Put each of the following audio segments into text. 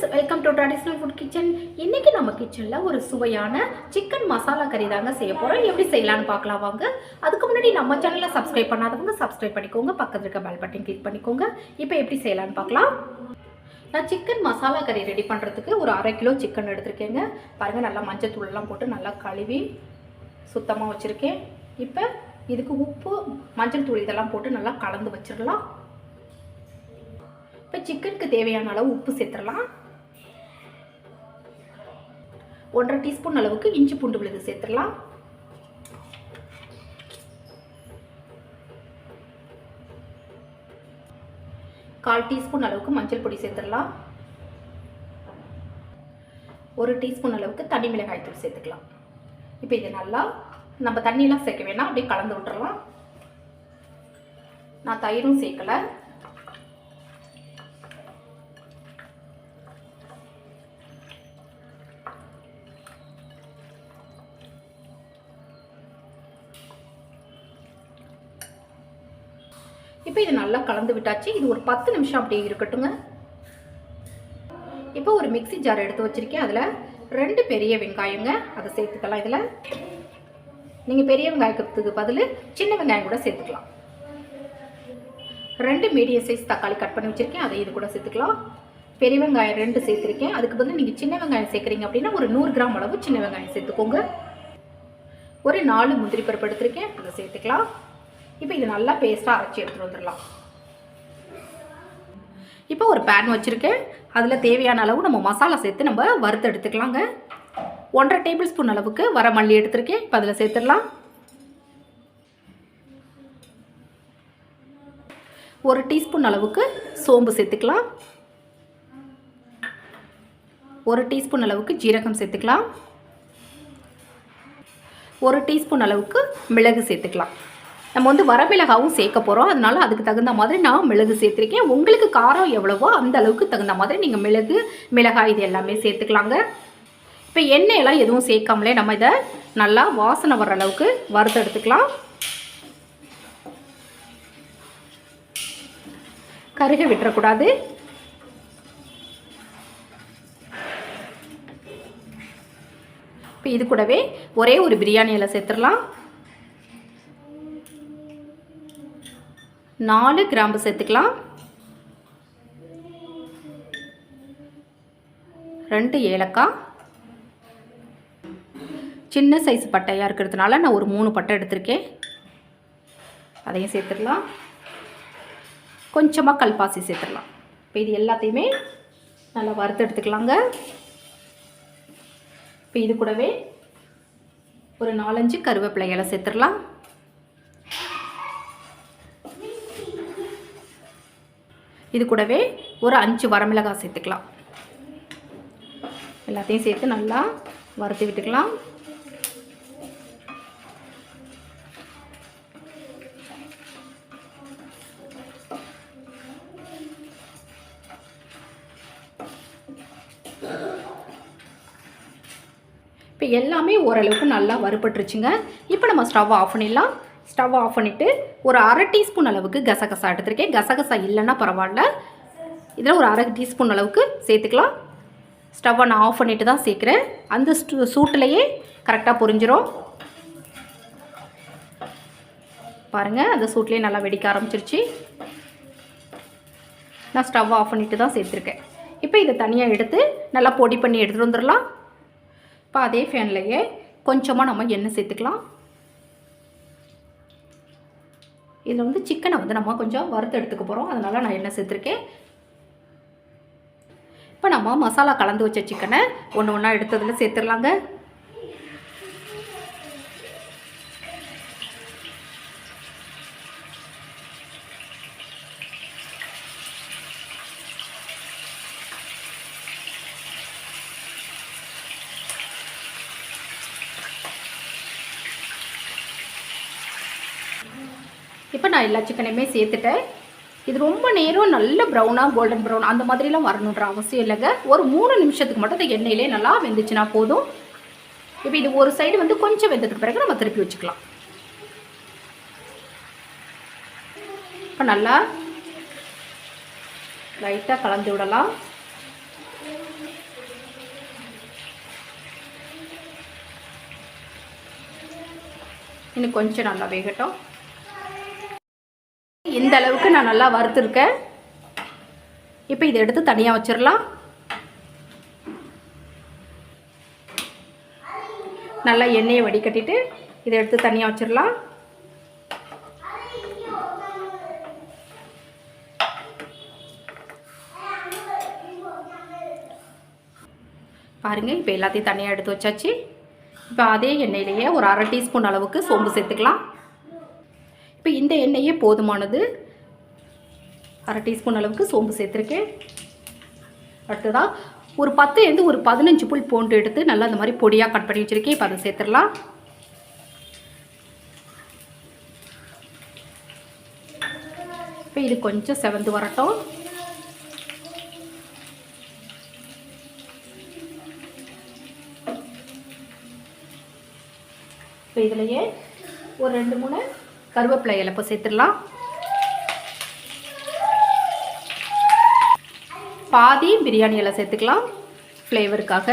Guys welcome to traditional food kitchen இன்னைக்கு நம்ம கிச்சனில் ஒரு சுவையான சிக்கன் மசாலா கறி தாங்க செய்ய போகிறோம் எப்படி செய்யலாம்னு பார்க்கலாம் வாங்க. அதுக்கு முன்னாடி நம்ம சேனலில் சப்ஸ்கிரைப் பண்ணாதவங்க சப்ஸ்கிரைப் பண்ணிக்கோங்க. பக்கத்தில் இருக்க பெல் பட்டன் கிளிக் பண்ணிக்கோங்க. இப்போ எப்படி செய்யலாம்னு பார்க்கலாம். நான் சிக்கன் மசாலா கறி ரெடி பண்ணுறதுக்கு ஒரு அரை கிலோ சிக்கன் எடுத்திருக்கேங்க. பாருங்கள் நல்லா மஞ்சள் தூளெல்லாம் போட்டு நல்லா கழுவி சுத்தமாக வச்சுருக்கேன். இப்போ இதுக்கு உப்பு மஞ்சள் தூள் இதெல்லாம் போட்டு நல்லா கலந்து வச்சிடலாம். இப்போ சிக்கனுக்கு தேவையான அளவு உப்பு சேர்த்துடலாம். ஒன்றரை டீஸ்பூன் அளவுக்கு இஞ்சி பூண்டு விழுது சேர்த்துடலாம். கால் டீஸ்பூன் அளவுக்கு மஞ்சள் பொடி சேர்த்துடலாம். ஒரு டீஸ்பூன் அளவுக்கு தனி மிளகாய் தூள் சேர்த்துக்கலாம். இப்போ இது நல்லா நம்ம தண்ணியெலாம் சேர்க்க வேணாம் அப்படியே கலந்து விட்டுறலாம். நான் தயிரும் சேர்க்கலை. இப்போ இது நல்லா கலந்து விட்டாச்சு. இது ஒரு பத்து நிமிஷம் அப்படியே இருக்கட்டுங்க. இப்போ ஒரு மிக்சி ஜார் எடுத்து வச்சுருக்கேன். அதில் ரெண்டு பெரிய வெங்காயங்க. அதை சேர்த்துக்கலாம் இதில். நீங்கள் பெரிய வெங்காயத்துக்கு பதில் சின்ன வெங்காயம் கூட சேர்த்துக்கலாம். ரெண்டு மீடியம் சைஸ் தக்காளி கட் பண்ணி வச்சுருக்கேன். அதை இது கூட சேர்த்துக்கலாம். பெரிய வெங்காயம் ரெண்டு சேர்த்துருக்கேன். அதுக்கு பதில் நீங்கள் சின்ன வெங்காயம் சேர்க்குறீங்க அப்படின்னா ஒரு நூறு கிராம் அளவு சின்ன வெங்காயம் சேர்த்துக்கோங்க. ஒரு நாலு முந்திரி பருப்பு எடுத்துருக்கேன். அதை சேர்த்துக்கலாம். இப்போ இது நல்லா பேஸ்ட்டாக அரைச்சி எடுத்துகிட்டு வந்துடலாம். இப்போ ஒரு பேன் வச்சுருக்கேன். அதில் தேவையான அளவு நம்ம மசாலா சேர்த்து நம்ம வறுத்து எடுத்துக்கலாங்க. ஒன்றரை டேபிள் ஸ்பூன் அளவுக்கு வர மல்லி எடுத்திருக்கேன். இப்போ அதில் சேர்த்துடலாம். ஒரு டீஸ்பூன் அளவுக்கு சோம்பு சேர்த்துக்கலாம். ஒரு டீஸ்பூன் அளவுக்கு ஜீரகம் சேர்த்துக்கலாம். ஒரு டீஸ்பூன் அளவுக்கு மிளகு சேர்த்துக்கலாம். நம்ம வந்து வரமிளகாவும் சேர்க்க போகிறோம் அதனால அதுக்கு தகுந்த மாதிரி நான் மிளகு சேர்த்துருக்கேன். உங்களுக்கு காரம் எவ்வளவோ அந்த அளவுக்கு தகுந்த மாதிரி நீங்கள் மிளகு மிளகாய் இது எல்லாமே சேர்த்துக்கலாங்க. இப்போ எண்ணெயெல்லாம் எதுவும் சேர்க்காமலே நம்ம இதை நல்லா வாசனை வர்ற அளவுக்கு வறுத்து எடுத்துக்கலாம். கருக விட்டுறக்கூடாது. இப்போ இது கூடவே ஒரே ஒரு பிரியாணி இலை சேர்த்துடலாம். நாலு கிராம்பு சேர்த்துக்கலாம். ரெண்டு ஏலக்காய். சின்ன சைஸ் பட்டையாக இருக்கிறதுனால நான் ஒரு மூணு பட்டை எடுத்திருக்கேன். அதையும் சேர்த்துடலாம். கொஞ்சமாக கல்பாசி சேர்த்துடலாம். இப்போ இது எல்லாத்தையுமே நல்லா வறுத்து எடுத்துக்கலாங்க. இப்போ இது கூடவே ஒரு நாலஞ்சு கருவேப்பிலை இலை சேர்த்துடலாம். இது கூடவே ஒரு அஞ்சு வரமிளகாய் சேர்த்துக்கலாம். எல்லாத்தையும் சேர்த்து நல்லா வறுத்து விட்டுக்கலாம். இப்போ எல்லாமே ஓரளவுக்கு நல்லா வறுபட்டுருச்சுங்க. இப்போ நம்ம ஸ்டவ் ஆஃப் பண்ணிடலாம். ஸ்டவ் ஆஃப் பண்ணிவிட்டு ஒரு அரை டீஸ்பூன் அளவுக்கு கசகசா எடுத்திருக்கேன். கசகசா இல்லைன்னா பரவாயில்ல. இதில் ஒரு அரை டீஸ்பூன் அளவுக்கு சேர்த்துக்கலாம். ஸ்டவ்வை நான் ஆஃப் பண்ணிட்டு தான் சேர்க்குறேன். அந்த சூட்டிலையே கரெக்டாக பொரிஞ்சிரும். பாருங்கள் அந்த சூட்லேயே நல்லா வெடிக்க ஆரம்பிச்சிருச்சு. நான் ஸ்டவ் ஆஃப் பண்ணிட்டு தான் சேர்த்துருக்கேன். இப்போ இதை தனியாக எடுத்து நல்லா பொடி பண்ணி எடுத்துகிட்டு வந்துடலாம். இப்போ அதே ஃபேன்லேயே கொஞ்சமாக நம்ம எண்ணெய் சேர்த்துக்கலாம். இதில் வந்து சிக்கனை வந்து நம்ம கொஞ்சம் வறுத்து எடுத்துக்க போகிறோம் அதனால் நான் என்ன சேர்த்துருக்கேன். இப்போ நம்ம மசாலா கலந்து வச்ச சிக்கனை ஒன்று ஒன்றா எடுத்ததில் சேர்த்துடலாங்க. இப்போ நான் எல்லா சிக்கனையுமே சேர்த்துட்டேன். இது ரொம்ப நேரம் நல்ல ப்ரௌனாக கோல்டன் ப்ரௌன் அந்த மாதிரிலாம் வரணுன்ற அவசியம் இல்லைங்க. ஒரு மூணு நிமிஷத்துக்கு மட்டும் அந்த எண்ணெயிலே நல்லா வெந்துச்சுன்னா போதும். இப்போ இது ஒரு சைடு வந்து கொஞ்சம் வெந்ததுக்கு பிறகு நம்ம திருப்பி வச்சுக்கலாம். இப்போ நல்லா லைட்டாக கலந்து விடலாம். இன்னும் கொஞ்சம் நல்லா வேகட்டும். இந்த அளவுக்கு நான் நல்லா வறுத்துருக்கேன். இப்போ இதை எடுத்து தனியாக வச்சிடலாம் நல்லா எண்ணெயை வடிகட்டிட்டு இதை எடுத்து தனியாக வச்சிடலாம் பாருங்கள் இப்போ எல்லாத்தையும் தனியாக எடுத்து வச்சாச்சு. இப்போ அதே எண்ணெயிலேயே ஒரு அரை டீஸ்பூன் அளவுக்கு சோம்பு சேர்த்துக்கலாம். இப்போ இந்த எண்ணெயே போதுமானது. அரை டீஸ்பூன் அளவுக்கு சோம்பு சேர்த்துருக்கேன். அடுத்ததாக ஒரு பத்துலேருந்து ஒரு பதினஞ்சு புல் பூண்டு எடுத்து நல்லா இந்த மாதிரி பொடியாக கட் பண்ணி வச்சுருக்கேன். இப்போ அதை சேர்த்துடலாம். இப்போ இது கொஞ்சம் செவந்து வரட்டும். இப்போ இதுலையே ஒரு ரெண்டு மூணு கருவேப்பிலை இலப்பை சேர்த்துடலாம். பாதி பிரியாணி இலை சேர்த்துக்கலாம் ஃப்ளேவருக்காக.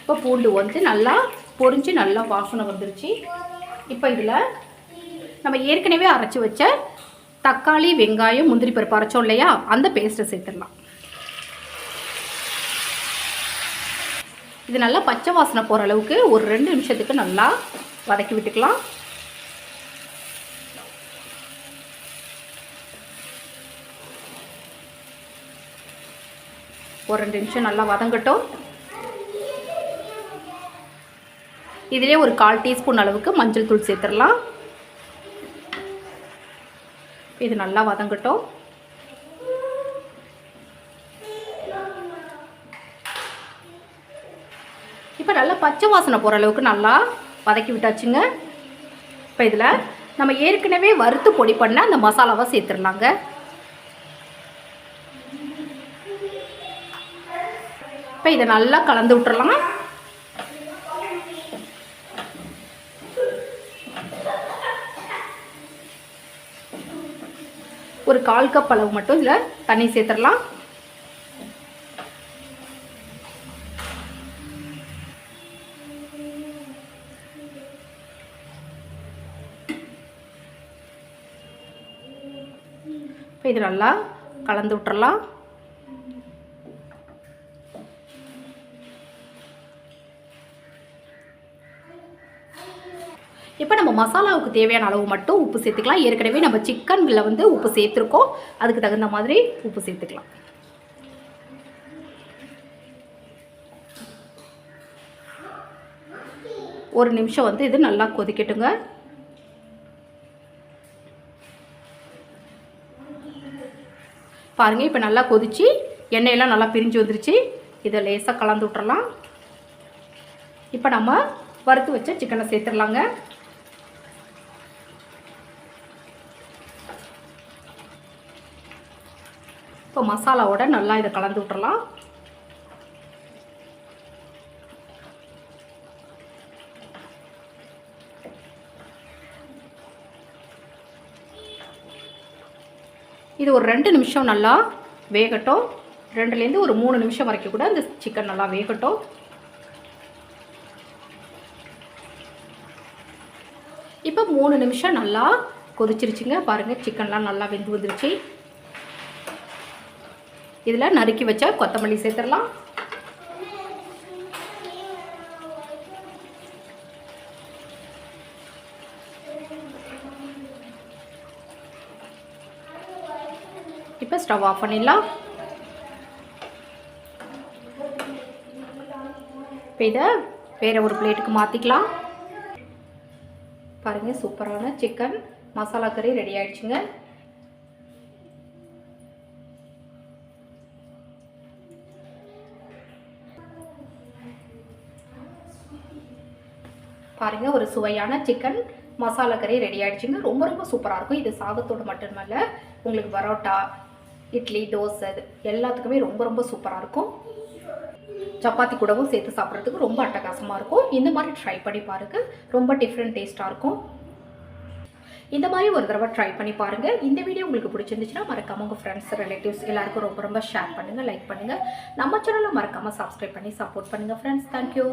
இப்போ பூண்டு வந்து நல்லா பொரிஞ்சு நல்லா வாசனை வந்துருச்சு. இப்போ இதில் நம்ம ஏற்கனவே அரைச்சி வச்ச தக்காளி வெங்காயம் முந்திரி பருப்பு அரைச்சோம் இல்லையா? அந்த பேஸ்ட்டை சேர்த்துடலாம். இது நல்லா பச்சை வாசனை போகிற அளவுக்கு ஒரு ரெண்டு நிமிஷத்துக்கு நல்லா வதக்கி விட்டுக்கலாம். ஒரு ரெண்டு நிமிஷம் நல்லா வதங்கட்டும். இதிலே ஒரு கால் டீஸ்பூன் அளவுக்கு மஞ்சள் தூள் சேர்த்துடலாம். இது நல்லா வதங்கட்டும். இப்போ நல்லா பச்சை வாசனை போகிற அளவுக்கு நல்லா வதக்கி விட்டாச்சுங்க இப்போ இதில் நம்ம ஏற்கனவே வறுத்து பொடி பண்ண அந்த மசாலாவை சேர்த்துடலாங்க. இப்போ இதை நல்லா கலந்து விட்டுறலாம். ஒரு கால் கப் அளவு மட்டும் இதில் தண்ணி சேர்த்துடலாம். இப்போ இது நல்லா கலந்து விட்டுறலாம். இப்போ நம்ம மசாலாவுக்கு தேவையான அளவு மட்டும் உப்பு சேர்த்துக்கலாம். ஏற்கனவே நம்ம சிக்கனில் வந்து உப்பு சேர்த்துருக்கோம். அதுக்கு தகுந்த மாதிரி உப்பு சேர்த்துக்கலாம். ஒரு நிமிஷம் வந்து இது நல்லா கொதிக்கட்டுங்க. பாருங்கள் இப்போ நல்லா கொதிச்சு எண்ணெயெல்லாம் நல்லா பிரிஞ்சு வந்துருச்சு. இதை லேசாக கலந்து விட்றலாம் இப்போ நம்ம வறுத்து வச்ச சிக்கனை சேர்த்துடலாங்க. இப்போ மசாலாவோட நல்லா இதை கலந்து விட்றலாம் இது ஒரு ரெண்டு நிமிஷம் நல்லா வேகட்டும். ரெண்டுலேருந்து ஒரு மூணு நிமிஷம் வரைக்கும் கூட இந்த சிக்கன் நல்லா வேகட்டும். இப்போ மூணு நிமிஷம் நல்லா கொதிச்சிருச்சுங்க. பாருங்கள் சிக்கன்லாம் நல்லா வெந்து வந்துருச்சு. இதில் நறுக்கி வச்சா கொத்தமல்லி சேர்த்துடலாம் இப்போ ஸ்டவ் ஆஃப் பண்ணிடலாம். இப்போ இதை வேறு ஒரு பிளேட்டுக்கு மாற்றிக்கலாம் பாருங்கள் சூப்பரான சிக்கன் மசாலா கறி ரெடி ஆயிடுச்சுங்க. பாருங்கள் ஒரு சுவையான சிக்கன் மசாலா கறி ரெடி ஆகிடுச்சிங்க ரொம்ப ரொம்ப சூப்பராக இருக்கும். இது சாதத்தோடு மட்டுமல்ல உங்களுக்கு பரோட்டா இட்லி தோசை எல்லாத்துக்குமே ரொம்ப ரொம்ப சூப்பராக இருக்கும். சப்பாத்தி கூடவும் சேர்த்து சாப்பிட்றதுக்கு ரொம்ப அட்டகாசமாக இருக்கும். இந்த மாதிரி ட்ரை பண்ணி பாருங்கள் ரொம்ப டிஃப்ரெண்ட் டேஸ்ட்டாக இருக்கும். இந்த மாதிரி ஒரு தடவை ட்ரை பண்ணி பாருங்கள் இந்த வீடியோ உங்களுக்கு பிடிச்சிருந்துச்சுன்னா மறக்காம உங்கள் ஃப்ரெண்ட்ஸ் ரிலேட்டிவ்ஸ் எல்லாருக்கும் ரொம்ப ரொம்ப ஷேர் பண்ணுங்கள் லைக் பண்ணுங்கள் நம்ம சேனலை மறக்காமல் சப்ஸ்கிரைப் பண்ணி சப்போர்ட் பண்ணுங்கள் ஃப்ரெண்ட்ஸ் தேங்க்யூ